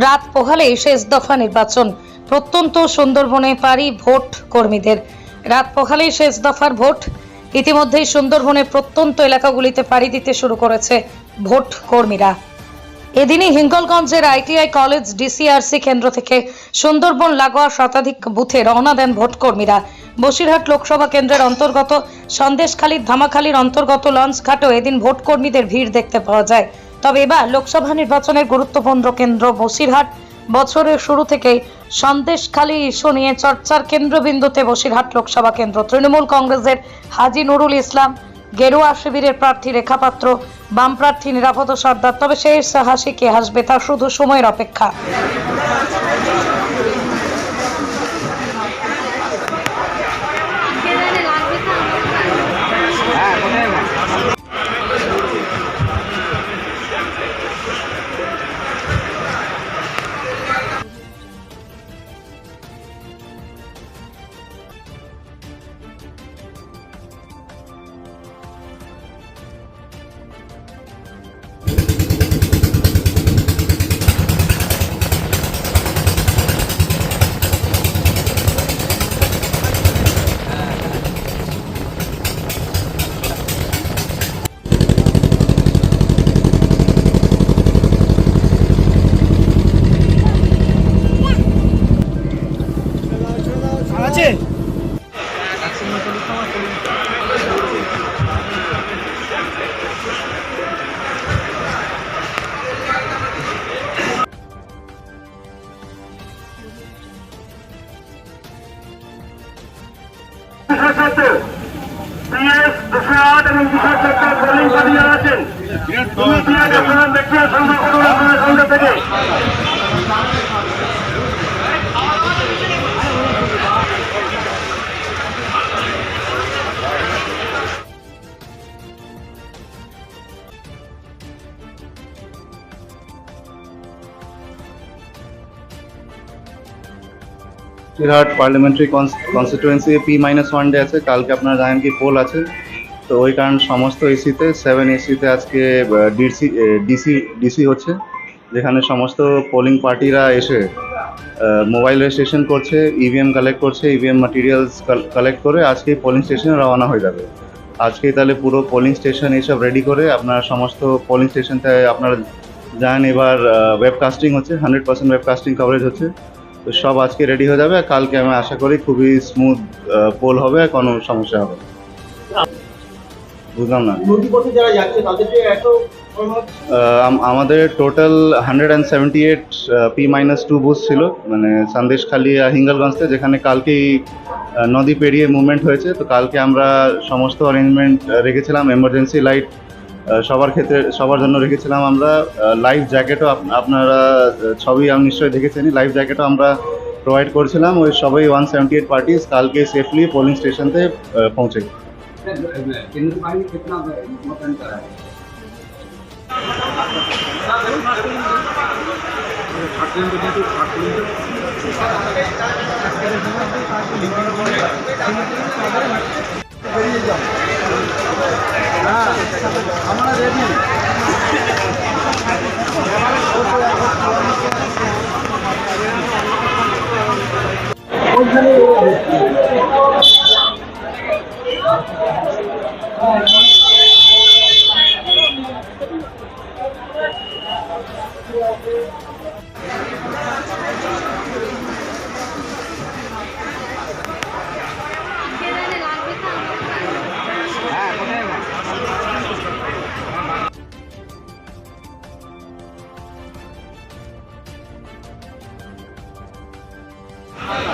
রাত পোহালেই শেষ দফা নির্বাচন। প্রত্যন্ত সুন্দরবনে পারি ভোট কর্মীদের। রাত পোহালেই শেষ দফার ভোট। ইতিমধ্যেই সুন্দরবনের প্রত্যন্ত এলাকাগুলিতে পাড়ি দিতে শুরু করেছে ভোট কর্মীরা। এদিনই হিঙ্গলগঞ্জের আইটিআই কলেজ ডিসিআরসি কেন্দ্র থেকে সুন্দরবন লাগোয়া শতাধিক বুথে রওনা দেন ভোট কর্মীরা। বসিরহাট লোকসভা কেন্দ্রের অন্তর্গত সন্দেশখালীর ধামাখালীর অন্তর্গত লঞ্চঘাটও এদিন ভোট কর্মীদের ভিড় দেখতে পাওয়া যায়। তবে এবার লোকসভা নির্বাচনের গুরুত্বপূর্ণ কেন্দ্র বসিরহাট। বছরের শুরু থেকেই সন্দেশখালী ইস্যু নিয়ে চর্চার কেন্দ্রবিন্দুতে বসিরহাট লোকসভা কেন্দ্র। তৃণমূল কংগ্রেসের হাজি নুরুল ইসলাম, গেরুয়া শিবিরের প্রার্থী রেখাপাত্র বাম প্রার্থী নিরাপদ সর্দার, তবে সেই হাসি কে হাসবে তা শুধু সময়ের অপেক্ষা। বিশেষত পিএস দুশো আট এবং দুশো সত্তর পোলিং পার্টি যারা আছেন চিরহাট parliamentary constituency P minus one day আছে। কালকে আপনারা জানেন কি পোল আছে। তো ওই কারণ সমস্ত এসিতে সেভেন এসিতে আজকে ডিসি ডিসি ডিসি হচ্ছে। যেখানে সমস্ত পোলিং পার্টিরা এসে মোবাইল রেজিস্ট্রেশন করছে ইভিএম কালেক্ট করছে ইভিএম মাটেরিয়ালস কালেক্ট করে আজকে পোলিং স্টেশনে রওনা হয়ে যাবে। আজকেই তাহলে পুরো পোলিং স্টেশন এসব রেডি করে আপনারা সমস্ত পোলিং স্টেশনতে আপনারা জানেন এবার ওয়েবকাস্টিং হচ্ছে। হান্ড্রেড পার্সেন্ট ওয়েবকাস্টিং কভারেজ হচ্ছে। তো সব আজকে রেডি হয়ে যাবে। কালকে আমি আশা করি খুবই স্মুথ পোল হবে, কোনো সমস্যা হবে বুঝলাম না? আমাদের total hundred and seventy eight P minus two booth ছিল মানে সন্দেশখালী হিঙ্গলগঞ্জতে, যেখানে কালকেই নদী পেরিয়ে মুভমেন্ট হয়েছে। তো কালকে আমরা সমস্ত অ্যারেঞ্জমেন্ট রেখেছিলাম এমার্জেন্সি লাইট সবার ক্ষেত্রে সবার জন্য রেখেছিলাম আমরা লাইফ জ্যাকেটও আপনারা সবই আমি নিশ্চয়ই দেখেছেন লাইফ জ্যাকেটও আমরা প্রোভাইড করছিলাম, ওই সবাই ওয়ান সেভেন্টি এইট পার্টিস কালকে সেফলি পোলিং স্টেশনতে পৌঁছে আমরা রেডি ওখানে Amen.